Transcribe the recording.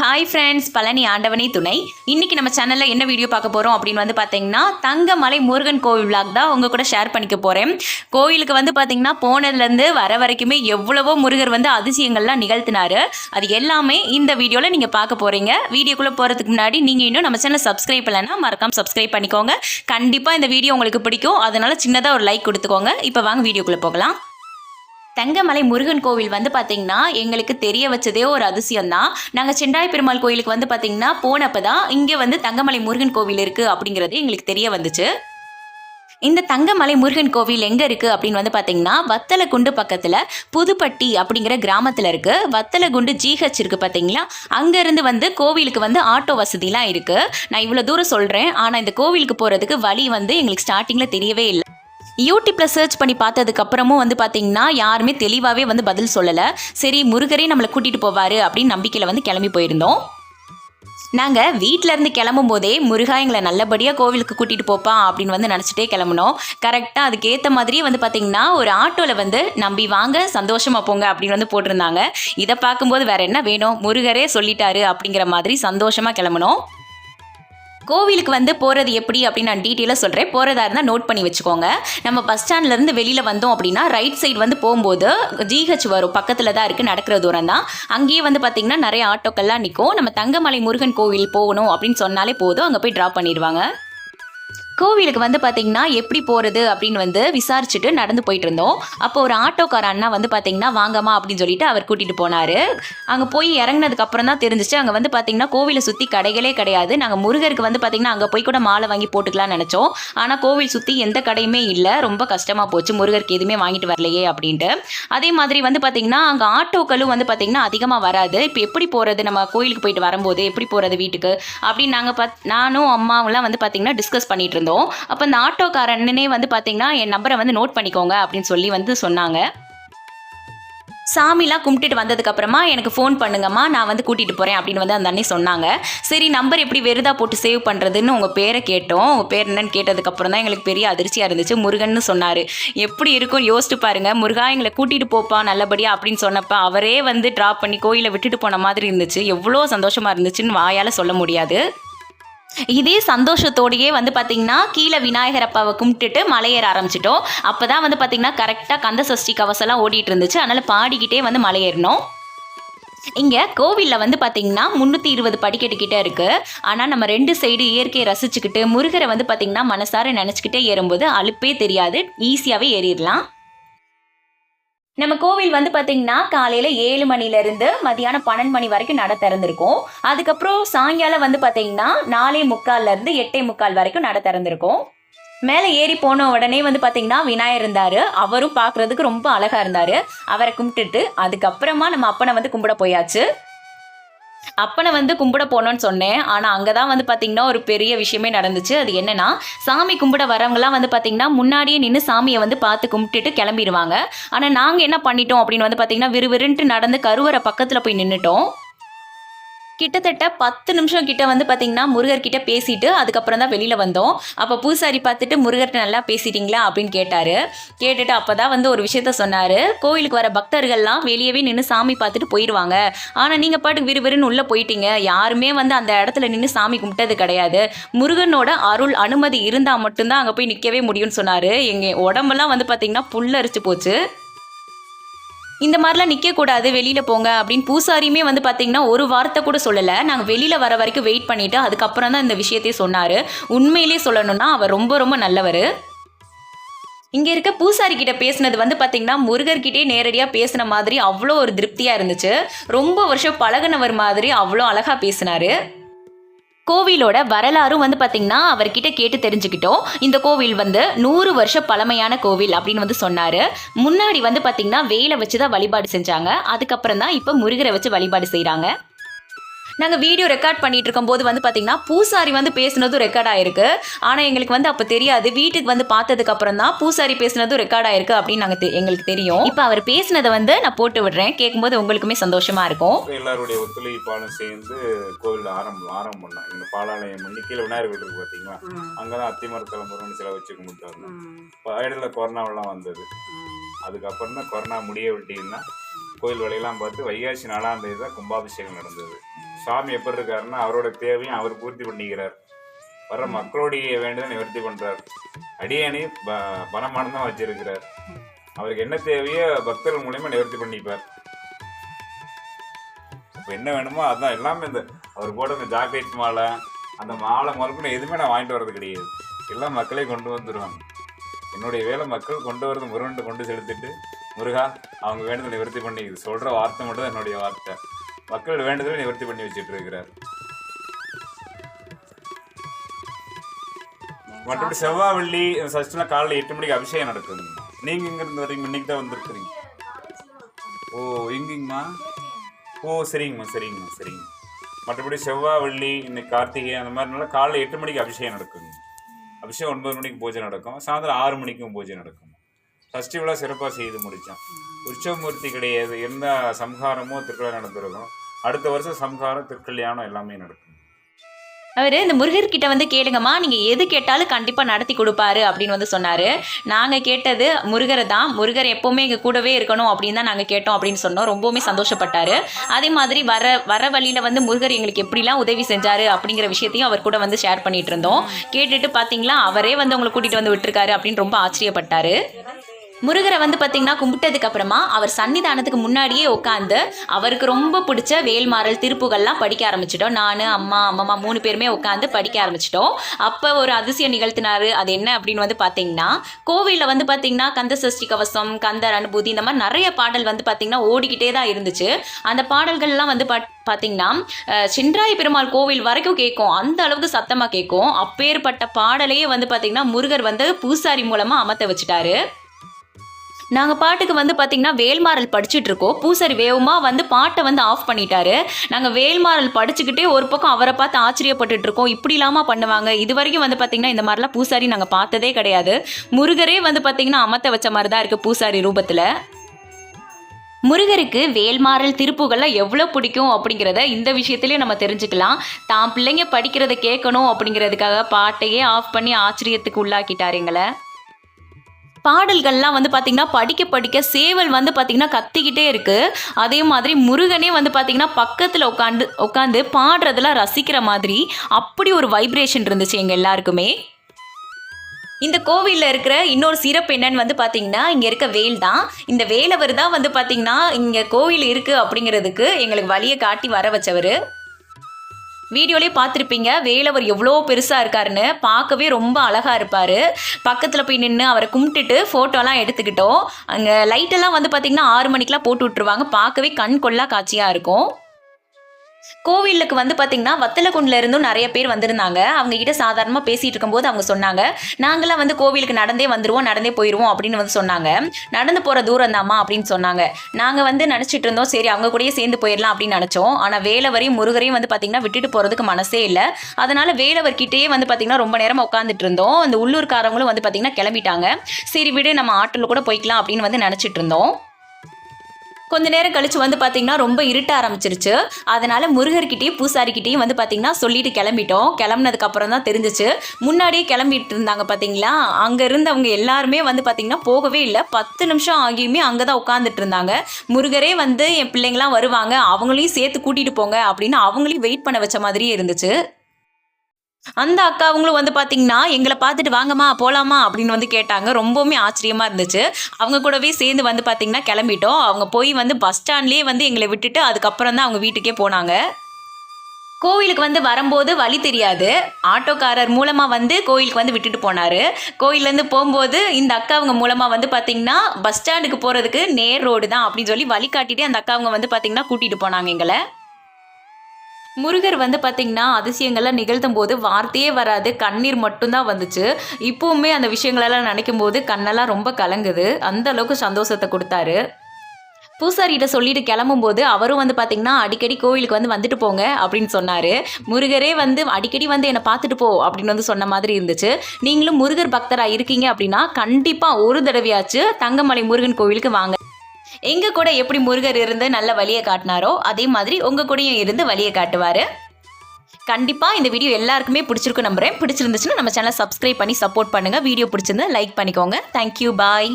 Hi friends Palani ஆண்டவனே துணை. இன்னைக்கு நம்ம சேனலில் என்ன வீடியோ பார்க்க போகிறோம் அப்படின்னு வந்து பார்த்தீங்கன்னா தங்கமலை முருகன் கோவில் விளாக் தான் உங்கள் கூட ஷேர் பண்ணிக்க போகிறேன் கோயிலுக்கு வந்து பார்த்தீங்கன்னா போனதுலேருந்து வர வரைக்குமே எவ்வளவோ முருகர் வந்து அதிசயங்கள்லாம் நிகழ்த்தினாரு. அது எல்லாமே இந்த வீடியோவில் நீங்கள் பார்க்க போகிறீங்க வீடியோக்குள்ளே போகிறதுக்கு முன்னாடி நீங்கள் இன்னும் நம்ம சேனல் சப்ஸ்கிரைப் இல்லைன்னா மறக்காம சப்ஸ்கிரைப் பண்ணிக்கோங்க. கண்டிப்பாக இந்த வீடியோ உங்களுக்கு பிடிக்கும். அதனால சின்னதாக ஒரு லைக் கொடுத்துக்கோங்க. இப்போ வாங்க வீடியோக்குள்ளே போகலாம். தங்கமலை முருகன் கோவில் வந்து பார்த்தீங்கன்னா எங்களுக்கு தெரிய வச்சதே ஒரு அதிசயம் தான் நாங்கள் செண்டாய் பெருமாள் கோயிலுக்கு வந்து பார்த்தீங்கன்னா போனப்போ தான் இங்கே வந்து தங்கமலை முருகன் கோவில் இருக்குது அப்படிங்கிறது எங்களுக்கு தெரிய வந்துச்சு. இந்த தங்கமலை முருகன் கோவில் எங்கே இருக்குது அப்படின்னு வந்து பார்த்தீங்கன்னா வத்தலகுண்டு பக்கத்தில் புதுப்பட்டி அப்படிங்கிற கிராமத்தில் இருக்குது வத்தலகுண்டு ஜிஹெச் இருக்குது பார்த்தீங்களா அங்கேருந்து வந்து கோவிலுக்கு வந்து ஆட்டோ வசதிலாம் இருக்குது நான் இவ்வளோ தூரம் சொல்கிறேன் ஆனால் இந்த கோவிலுக்கு போகிறதுக்கு வழி வந்து எங்களுக்கு ஸ்டார்டிங்கில் தெரியவே இல்லை. யூடியூப்பில் சர்ச் பண்ணி பார்த்ததுக்கு அப்புறமும் வந்து பார்த்திங்கன்னா யாருமே தெளிவாகவே வந்து பதில் சொல்லலை. சரி முருகரே நம்மளை கூட்டிகிட்டு போவார் அப்படின்னு நம்பிக்கையில் வந்து கிளம்பி போயிருந்தோம். நாங்கள் வீட்டிலேருந்து கிளம்பும் போதே முருகா எங்களை நல்லபடியாக கோவிலுக்கு கூட்டிகிட்டு போப்பா அப்படின்னு வந்து நினச்சிட்டே கிளம்புனோம். கரெக்டாக அதுக்கேற்ற மாதிரியே வந்து பார்த்திங்கன்னா ஒரு ஆட்டோவில் வந்து நம்பி வாங்க சந்தோஷமா போங்க அப்படின்னு வந்து போட்டிருந்தாங்க. இதை பார்க்கும்போது வேற என்ன வேணும்? முருகரே சொல்லிட்டாரு அப்படிங்கிற மாதிரி சந்தோஷமாக கிளம்புனோம். கோவிலுக்கு வந்து போகிறது எப்படி அப்படின்னு நான் டீட்டெயிலாக சொல்கிறேன் போகிறதா இருந்தால் நோட் பண்ணி வச்சுக்கோங்க. நம்ம பஸ் ஸ்டாண்ட்லேருந்து வெளியில் வந்தோம் அப்படின்னா ரைட் சைடு வந்து போகும்போது ஜிஹெச் வரும். பக்கத்தில் தான் இருக்குது நடக்கிற தூரம் தான். அங்கேயே வந்து பார்த்திங்கன்னா நிறைய ஆட்டோக்கள்லாம் நிற்கும் நம்ம தங்கமலை முருகன் கோவில் போகணும் அப்படின்னு சொன்னாலே போதும். அங்கே போய் ட்ராப் பண்ணிடுவாங்க. கோவிலுக்கு வந்து பார்த்தீங்கன்னா எப்படி போகிறது அப்படின்னு வந்து விசாரிச்சுட்டு நடந்து போயிட்டு இருந்தோம். அப்போ ஒரு ஆட்டோக்கார அண்ணா வந்து பார்த்தீங்கன்னா வாங்கம்மா அப்படின்னு சொல்லிட்டு அவர் கூட்டிகிட்டு போனார். அங்கே போய் இறங்குனதுக்கு அப்புறம் தான் தெரிஞ்சிச்சு. அங்கே வந்து பார்த்தீங்கன்னா கோவிலை சுற்றி கடைகளே கிடையாது. நாங்கள் முருகருக்கு வந்து பார்த்தீங்கன்னா அங்கே போய் கூட மாலை வாங்கி போட்டுக்கலாம்னு நினச்சோம். ஆனால் கோவில் சுற்றி எந்த கடையுமே இல்லை. ரொம்ப கஷ்டமாக போச்சு. முருகருக்கு எதுவுமே வாங்கிட்டு வரலையே அப்படின்ட்டு. அதே மாதிரி வந்து பார்த்தீங்கன்னா அங்கே ஆட்டோக்களும் வந்து பார்த்தீங்கன்னா அதிகமாக வராது. இப்போ எப்படி போகிறது நம்ம கோயிலுக்கு போயிட்டு வரும்போது எப்படி போகிறது வீட்டுக்கு? அப்படின்னு நாங்கள் பத் நானும் அம்மாவெலாம் வந்து பார்த்தீங்கன்னா டிஸ்கஸ் பண்ணிட்டு இருந்தோம். அப்போ அந்த ஆட்டோக்காரன்னே வந்து பார்த்தீங்கன்னா என் நம்பரை வந்து நோட் பண்ணிக்கோங்க அப்படின்னு சொல்லி வந்து சொன்னாங்க. சாமிலாம் கும்பிட்டுட்டு வந்ததுக்கப்புறமா எனக்கு ஃபோன் பண்ணுங்கம்மா நான் வந்து கூட்டிகிட்டு போகிறேன் அப்படின்னு வந்து அந்த அன்னை சொன்னாங்க. சரி நம்பர் எப்படி வெறுதா போட்டு சேவ் பண்ணுறதுன்னு உங்கள் பேரை கேட்டோம். உங்கள் பேர் என்னன்னு கேட்டதுக்கப்புறம் தான் எங்களுக்கு பெரிய அதிர்ச்சியாக இருந்துச்சு முருகன்னு சொன்னார். எப்படி இருக்கும்? யோசிச்சு பாருங்க. முருகா எங்களை கூட்டிகிட்டு போப்பா நல்லபடியாக அப்படின்னு சொன்னப்போ அவரே வந்து ட்ராப் பண்ணி கோயிலை விட்டுட்டு போன மாதிரி இருந்துச்சு. எவ்வளோ சந்தோஷமாக இருந்துச்சுன்னு வாயால் சொல்ல முடியாது. இதே சந்தோஷத்தோடையே வந்து பார்த்தீங்கன்னா கீழே விநாயகர் அப்பாவை கும்பிட்டுட்டு மலையேற ஆரம்பிச்சிட்டோம். அப்போ தான் வந்து பார்த்தீங்கன்னா கரெக்டாக கந்த சஷ்டி கவசம்லாம் ஓடிட்டு இருந்துச்சு. அதனால் பாடிக்கிட்டே வந்து மலையேறினோம். இங்கே கோவிலில் வந்து பார்த்தீங்கன்னா முந்நூற்றி இருபது படிக்கட்டு கிட்டே இருக்குது ஆனால் நம்ம ரெண்டு சைடு இயற்கையை ரசிச்சுக்கிட்டு முருகரை வந்து பார்த்தீங்கன்னா மனசார நினச்சிக்கிட்டே ஏறும்போது அழுப்பே தெரியாது. ஈஸியாகவே ஏறிடலாம். நம்ம கோவில் வந்து பார்த்தீங்கன்னா காலையில் ஏழு மணிலேருந்து மதியானம் பன்னெண்டு மணி வரைக்கும் நட திறந்திருக்கும். அதுக்கப்புறம் சாயங்காலம் வந்து பார்த்தீங்கன்னா நாலே முக்கால்லேருந்து எட்டே முக்கால் வரைக்கும் நட திறந்திருக்கும். மேலே ஏறி போன உடனே வந்து பார்த்தீங்கன்னா விநாயகர் இருந்தார். அவரும் பார்க்குறதுக்கு ரொம்ப அழகாக இருந்தார். அவரை கும்பிட்டுட்டு அதுக்கப்புறமா நம்ம அப்பனை வந்து கும்பிட போயாச்சு. அப்பனை வந்து கும்பிட போனோன்னு சொன்னேன். ஆனால் அங்கே தான் வந்து பார்த்தீங்கன்னா ஒரு பெரிய விஷயமே நடந்துச்சு. அது என்னன்னா சாமி கும்பிட வரவங்கலாம் வந்து பார்த்திங்கன்னா முன்னாடியே நின்று சாமியை வந்து பார்த்து கும்பிட்டுட்டு கிளம்பிடுவாங்க. ஆனால் நாங்கள் என்ன பண்ணிட்டோம் அப்படின்னு வந்து பார்த்திங்கன்னா விறுவிறுன்ட்டு நடந்து கருவறை பக்கத்தில் போய் நின்றுட்டோம் கிட்டத்தட்ட பத்து நிமிஷம் கிட்ட வந்து பார்த்தீங்கன்னா முருகர்கிட்ட பேசிட்டு அதுக்கப்புறம் தான் வெளியில் வந்தோம். அப்போ பூசாரி பார்த்துட்டு முருகர்கிட்ட நல்லா பேசிட்டீங்களா? அப்படின்னு கேட்டார். கேட்டுட்டு அப்போ தான் வந்து ஒரு விஷயத்த சொன்னார். கோயிலுக்கு வர பக்தர்கள்லாம் வெளியவே நின்று சாமி பார்த்துட்டு போயிடுவாங்க ஆனால் நீங்கள் பாட்டுக்கு விறுவிறுன்னு உள்ளே போயிட்டீங்க. யாருமே வந்து அந்த இடத்துல நின்று சாமி கும்பிட்டது கிடையாது. முருகனோட அருள் அனுமதி இருந்தால் மட்டும்தான் அங்கே போய் நிற்கவே முடியும்னு சொன்னார். எங்கள் உடம்பெல்லாம் வந்து பார்த்தீங்கன்னா புல்லரிச்சு போச்சு. இந்த மாதிரிலாம் நிற்கக்கூடாது வெளியில் போங்க அப்படின்னு பூசாரியுமே வந்து பார்த்தீங்கன்னா ஒரு வார்த்தை கூட சொல்லலை. நாங்கள் வெளியில் வர வரைக்கும் வெயிட் பண்ணிவிட்டு அதுக்கப்புறம் தான் இந்த விஷயத்தையே சொன்னார். உண்மையிலே சொல்லணும்னா அவர் ரொம்ப ரொம்ப நல்லவர். இங்கே இருக்க பூசாரி கிட்ட பேசுனது வந்து பார்த்தீங்கன்னா முருகர்கிட்டே நேரடியாக பேசின மாதிரி அவ்வளோ ஒரு திருப்தியாக இருந்துச்சு. ரொம்ப வருஷம் பழகுனவர் மாதிரி அவ்வளோ அழகாக பேசினாரு. கோவிலோட வரலாறும் வந்து பார்த்தீங்கன்னா அவர்கிட்ட கேட்டு தெரிஞ்சுக்கிட்டோம். இந்த கோவில் வந்து நூறு வருஷம் பழமையான கோவில் அப்படின்னு வந்து சொன்னார். முன்னாடி வந்து பார்த்தீங்கன்னா வேலை வச்சு தான் வழிபாடு செஞ்சாங்க. அதுக்கப்புறம் தான் இப்போ முருகரை வச்சு வழிபாடு செய்கிறாங்க நாங்கள் வீடியோ ரெக்கார்ட் பண்ணிட்டு இருக்கும்போது வந்து பார்த்தீங்கன்னா பூசாரி வந்து பேசுனதும் ரெக்கார்ட் ஆயிருக்கு. ஆனால் எங்களுக்கு வந்து அப்போ தெரியாது. வீட்டுக்கு வந்து பார்த்ததுக்கு அப்புறம் தான் பூசாரி பேசுனதும் ரெக்கார்ட் ஆயிருக்கு அப்படின்னு நாங்கள் தெ- எங்களுக்கு தெரியும். இப்போ அவர் பேசுனதை வந்து நான் போட்டு விடுறேன். கேட்கும்போது உங்களுக்குமே சந்தோஷமா இருக்கும். எல்லாருடைய ஒத்துழைப்பாலும் சேர்ந்து கோவில் ஆரம்பம் ஆரம்பம் பண்ணாங்க இந்த பாலாலயம் பண்ணி கீழே விநாயகர் இருக்கு பார்த்தீங்களா அங்கதான் அத்திமரத்தில் முருகன் சிலை வச்சு கும்பிட்டாங்க இப்போ இடையில கொரோனாவெல்லாம் வந்தது. அதுக்கப்புறம் தான் கொரோனா முடிய விட்டீங்கன்னா கோயில் வேலையெல்லாம் பார்த்து வைகாசி நாலாம் தேதி தான் கும்பாபிஷேகம் நடந்தது. சாமி எப்படி இருக்காருன்னா அவரோட தேவையும் அவர் பூர்த்தி பண்ணிக்கிறார். வர்ற மக்களுடைய வேண்டுதல் நிவர்த்தி பண்ணுறார் அடியணி ப பணமானதான் வச்சிருக்கிறார். அவருக்கு என்ன தேவையோ பக்தர்கள் மூலயமா நிவர்த்தி பண்ணிப்பார். இப்போ என்ன வேணுமோ அதுதான் எல்லாமே இந்த அவர் போட இந்த ஜாக்கெட் மாலை அந்த மாலை முதல்கூட எதுவுமே நான் வாங்கிட்டு வர்றது கிடையாது. எல்லாம் மக்களே கொண்டு வந்துடுவாங்க என்னுடைய வேலை மக்கள் கொண்டு வரது முருகன்ட்டு கொண்டு செலுத்திட்டு முருகா அவங்க வேண்டுதல் நிவர்த்தி பண்ணி இது சொல்கிற வார்த்தை மட்டும் தான் என்னுடைய வார்த்தை. மக்கள் வேண்டுதலை நிவர்த்தி பண்ணி வச்சுட்டு இருக்கிறார் மற்றபடி செவ்வாய் வெள்ளி சஷ்டிலாம் காலையில் எட்டு மணிக்கு அபிஷேகம் நடக்குது நீங்கள் இங்கேருந்து வரீங்க? இன்னைக்கு தான் வந்திருக்கிறீங்க. ஓ எங்கேங்கம்மா? ஓ சரிங்கம்மா சரிங்கம்மா சரிங்க மற்றபடி செவ்வாய் வெள்ளி இன்னைக்கு கார்த்திகை அந்த மாதிரினால காலையில் எட்டு மணிக்கு அபிஷேகம் நடக்குங்க அபிஷேகம் ஒன்பது மணிக்கு பூஜை நடக்கும். சாயந்தரம் ஆறு மணிக்கும் பூஜை நடக்கும். ஃபெஸ்டிவலாக சிறப்பாக செய்து முடித்தான் உற்சவமூர்த்தி கிடையாது. எந்த சம்ஹாரமோ திருக்கல்யாணம் நடந்திருக்கும் அடுத்த வருஷம் சம்ஹாரம் திருக்கல்யாணம் எல்லாமே நடக்கும். அவர் இந்த முருகர்கிட்ட வந்து கேளுங்கம்மா நீங்கள் எது கேட்டாலும் கண்டிப்பாக நடத்தி கொடுப்பாரு அப்படின்னு வந்து சொன்னார். நாங்கள் கேட்டது முருகரை தான். முருகர் எப்போவுமே எங்கள் கூடவே இருக்கணும் அப்படின்னு தான் நாங்கள் கேட்டோம் அப்படின்னு சொன்னோம். ரொம்பவுமே சந்தோஷப்பட்டார். அதே மாதிரி வர வர வழியில் வந்து முருகர் எங்களுக்கு எப்படிலாம் உதவி செஞ்சார் அப்படிங்கிற விஷயத்தையும் அவர் கூட வந்து ஷேர் பண்ணிட்டு இருந்தோம். கேட்டுட்டு பார்த்தீங்களா அவரே வந்து உங்களை கூட்டிகிட்டு வந்து விட்டுருக்காரு அப்படின்னு ரொம்ப ஆச்சரியப்பட்டார். முருகரை வந்து பார்த்தீங்கன்னா கும்பிட்டதுக்கு அப்புறமா அவர் சன்னிதானத்துக்கு முன்னாடியே உட்காந்து அவருக்கு ரொம்ப பிடிச்ச வேல்மாறல் திருப்புகள்லாம் படிக்க ஆரம்பிச்சிட்டோம். நான் அம்மா அம்மம்மா மூணு பேருமே உட்காந்து படிக்க ஆரம்பிச்சிட்டோம். அப்போ ஒரு அதிசயம் நிகழ்த்தினாரு. அது என்ன அப்படின்னு வந்து பார்த்தீங்கன்னா கோவிலில் வந்து பார்த்தீங்கன்னா கந்த சஷ்டி கவசம் கந்தர் அனுபூதி இந்த மாதிரி நிறைய பாடல் வந்து பார்த்தீங்கன்னா ஓடிக்கிட்டே தான் இருந்துச்சு. அந்த பாடல்கள்லாம் வந்து பாத் பார்த்தீங்கன்னா சின்ராய பெருமாள் கோவில் வரைக்கும் கேட்கும். அந்த அளவுக்கு சத்தமாக கேட்கும். அப்பேற்பட்ட பாடலையே வந்து பார்த்தீங்கன்னா முருகர் வந்து பூசாரி மூலமாக அமர்த்த வச்சுட்டாரு. நாங்கள் பாட்டுக்கு வந்து பார்த்திங்கன்னா வேல்மாறல் படிச்சுட்டு இருக்கோம் பூசாரி வேகமாக வந்து பாட்டை வந்து ஆஃப் பண்ணிட்டாரு. நாங்கள் வேல்மாறல் படிச்சுக்கிட்டே ஒரு பக்கம் அவரை பார்த்து ஆச்சரியப்பட்டுட்டு இருக்கோம் இப்படி இல்லாமல் பண்ணுவாங்க. இது வரைக்கும் வந்து பார்த்திங்கன்னா இந்த மாதிரிலாம் பூசாரி நாங்கள் பார்த்ததே கிடையாது. முருகரே வந்து பார்த்திங்கன்னா அமர்த்த வச்ச மாதிரி தான் இருக்குது பூசாரி ரூபத்தில். முருகருக்கு வேல்மாறல் திருப்புகள்லாம் எவ்வளோ பிடிக்கும் அப்படிங்கிறத இந்த விஷயத்துலேயே நம்ம தெரிஞ்சுக்கலாம். தான் பிள்ளைங்க படிக்கிறத கேட்கணும் அப்படிங்கிறதுக்காக பாட்டையே ஆஃப் பண்ணி ஆச்சரியத்துக்கு உள்ளாக்கிட்டாரு எங்களை. பாடல்கள்லாம் வந்து பார்த்திங்கன்னா படிக்க படிக்க சேவல் வந்து பார்த்திங்கன்னா கத்திக்கிட்டே இருக்குது அதே மாதிரி முருகனே வந்து பார்த்திங்கன்னா பக்கத்தில் உட்காந்து உட்காந்து பாடுறதெல்லாம் ரசிக்கிற மாதிரி அப்படி ஒரு வைப்ரேஷன் இருந்துச்சு எங்கள் எல்லாருக்குமே. இந்த கோவிலில் இருக்கிற இன்னொரு சிறப்பு என்னன்னு வந்து பார்த்தீங்கன்னா இங்கே இருக்க வேல் தான். இந்த வேலவர் தான் வந்து பார்த்தீங்கன்னா இங்கே கோவில் இருக்குது அப்படிங்கிறதுக்கு எங்களுக்கு வழியை காட்டி வர வச்சவர். வீடியோலேயே பார்த்துருப்பீங்க வேலவர் எவ்வளோ பெருசாக இருக்காருன்னு. பார்க்கவே ரொம்ப அழகாக இருப்பார். பக்கத்தில் போய் நின்று அவரை கும்பிட்டுட்டு ஃபோட்டோலாம் எடுத்துக்கிட்டோம். அங்கே லைட்டெல்லாம் வந்து பார்த்திங்கன்னா ஆறு மணிக்கெலாம் போட்டு விட்ருவாங்க பார்க்கவே கண் கொள்ளா காட்சியாக இருக்கும். கோவிலுக்கு வந்து பார்த்திங்கன்னா வத்தலக்குண்டில் இருந்தும் நிறைய பேர் வந்திருந்தாங்க. அவங்க கிட்ட சாதாரணமாக பேசிகிட்டு இருக்கும்போது அவங்க சொன்னாங்க நாங்களாம் வந்து கோவிலுக்கு நடந்தே வந்துடுவோம் நடந்தே போயிடுவோம் அப்படின்னு வந்து சொன்னாங்க. நடந்து போகிற தூரம் தாம்மா அப்படின்னு சொன்னாங்க. நாங்கள் வந்து நினச்சிட்டு இருந்தோம் சரி அவங்க கூடயே சேர்ந்து போயிடலாம் அப்படின்னு நினச்சோம். ஆனால் வேலவரையும் முருகரையும் வந்து பார்த்திங்கன்னா விட்டுட்டு போகிறதுக்கு மனசே இல்லை. அதனால் வேலவர்கிட்டயே வந்து பார்த்தீங்கன்னா ரொம்ப நேரம் உட்காந்துட்டு இருந்தோம் அந்த உள்ளூர்காரங்களும் வந்து பார்த்தீங்கன்னா கிளம்பிட்டாங்க. சரி விடு நம்ம ஆட்டோவில் கூட போய்க்கலாம் அப்படின்னு வந்து நினச்சிட்டு இருந்தோம் கொஞ்ச நேரம் கழிச்சு வந்து பார்த்தீங்கன்னா ரொம்ப இருட்ட ஆரம்பிச்சிருச்சு. அதனால முருகர்கிட்டையும் பூசாரிக்கிட்டையும் வந்து பார்த்தீங்கன்னா சொல்லிட்டு கிளம்பிட்டோம். கிளம்புனதுக்கு அப்புறம் தான் தெரிஞ்சிச்சு. முன்னாடியே கிளம்பிட்டு இருந்தாங்க பார்த்தீங்களா அங்கே இருந்தவங்க எல்லாருமே வந்து பார்த்தீங்கன்னா போகவே இல்லை. பத்து நிமிஷம் ஆகியுமே அங்கே தான் உட்காந்துட்டு இருந்தாங்க. முருகரே வந்து என் பிள்ளைங்களாம் வருவாங்க. அவங்களையும் சேர்த்து கூட்டிட்டு போங்க அப்படின்னு அவங்களையும் வெயிட் பண்ண வச்ச மாதிரியே இருந்துச்சு. அந்த அக்காவங்களும் வந்து பார்த்தீங்கன்னா எங்களை பார்த்துட்டு வாங்கம்மா போகலாமா அப்படின்னு வந்து கேட்டாங்க. ரொம்பவுமே ஆச்சரியமாக இருந்துச்சு. அவங்க கூடவே சேர்ந்து வந்து பார்த்தீங்கன்னா கிளம்பிட்டோம். அவங்க போய் வந்து பஸ் ஸ்டாண்ட்லேயே வந்து எங்களை விட்டுட்டு அதுக்கப்புறம் தான் அவங்க வீட்டுக்கே போனாங்க. கோவிலுக்கு வந்து வரும்போது வழி தெரியாது. ஆட்டோக்காரர் மூலமாக வந்து கோயிலுக்கு வந்து விட்டுட்டு போனார். கோயிலேருந்து போகும்போது இந்த அக்காவங்க மூலமாக வந்து பார்த்திங்கன்னா பஸ் ஸ்டாண்டுக்கு போகிறதுக்கு நேர் ரோடு தான் அப்படின்னு சொல்லி வழி காட்டிட்டு அந்த அக்காவங்க வந்து பார்த்திங்கன்னா கூட்டிகிட்டு போனாங்க எங்களை. முருகர் வந்து பார்த்திங்கன்னா அதிசயங்கள்லாம் நிகழ்த்தும் போது வார்த்தையே வராது கண்ணீர் மட்டும்தான் வந்துச்சு. இப்போவுமே அந்த விஷயங்களெல்லாம் நினைக்கும் போது கண்ணெல்லாம் ரொம்ப கலங்குது. அந்த அளவுக்கு சந்தோஷத்தை கொடுத்தாரு. பூசாரிகிட்ட சொல்லிட்டு கிளம்பும்போது அவரும் வந்து பார்த்திங்கன்னா அடிக்கடி கோவிலுக்கு வந்து வந்துட்டு போங்க அப்படின்னு சொன்னார். முருகரே வந்து அடிக்கடி வந்து என்னை பார்த்துட்டு போ அப்படின்னு வந்து சொன்ன மாதிரி இருந்துச்சு. நீங்களும் முருகர் பக்தராக இருக்கீங்க அப்படின்னா கண்டிப்பாக ஒரு தடவையாச்சு தங்கமலை முருகன் கோவிலுக்கு வாங்க. எங்க கூட எப்படி முருகர் இருந்து நல்ல வழியை காட்டினாரோ அதே மாதிரி உங்க கூடயும் இருந்து வழியை காட்டுவாரு. கண்டிப்பா இந்த வீடியோ எல்லாருக்குமே பிடிச்சிருக்கும் நம்புறேன். பிடிச்சிருந்துச்சுன்னா நம்ம சேனலை சப்ஸ்கிரைப் பண்ணி சப்போர்ட் பண்ணுங்க. வீடியோ பிடிச்சிருந்தா லைக் பண்ணிக்கோங்க. Thank you bye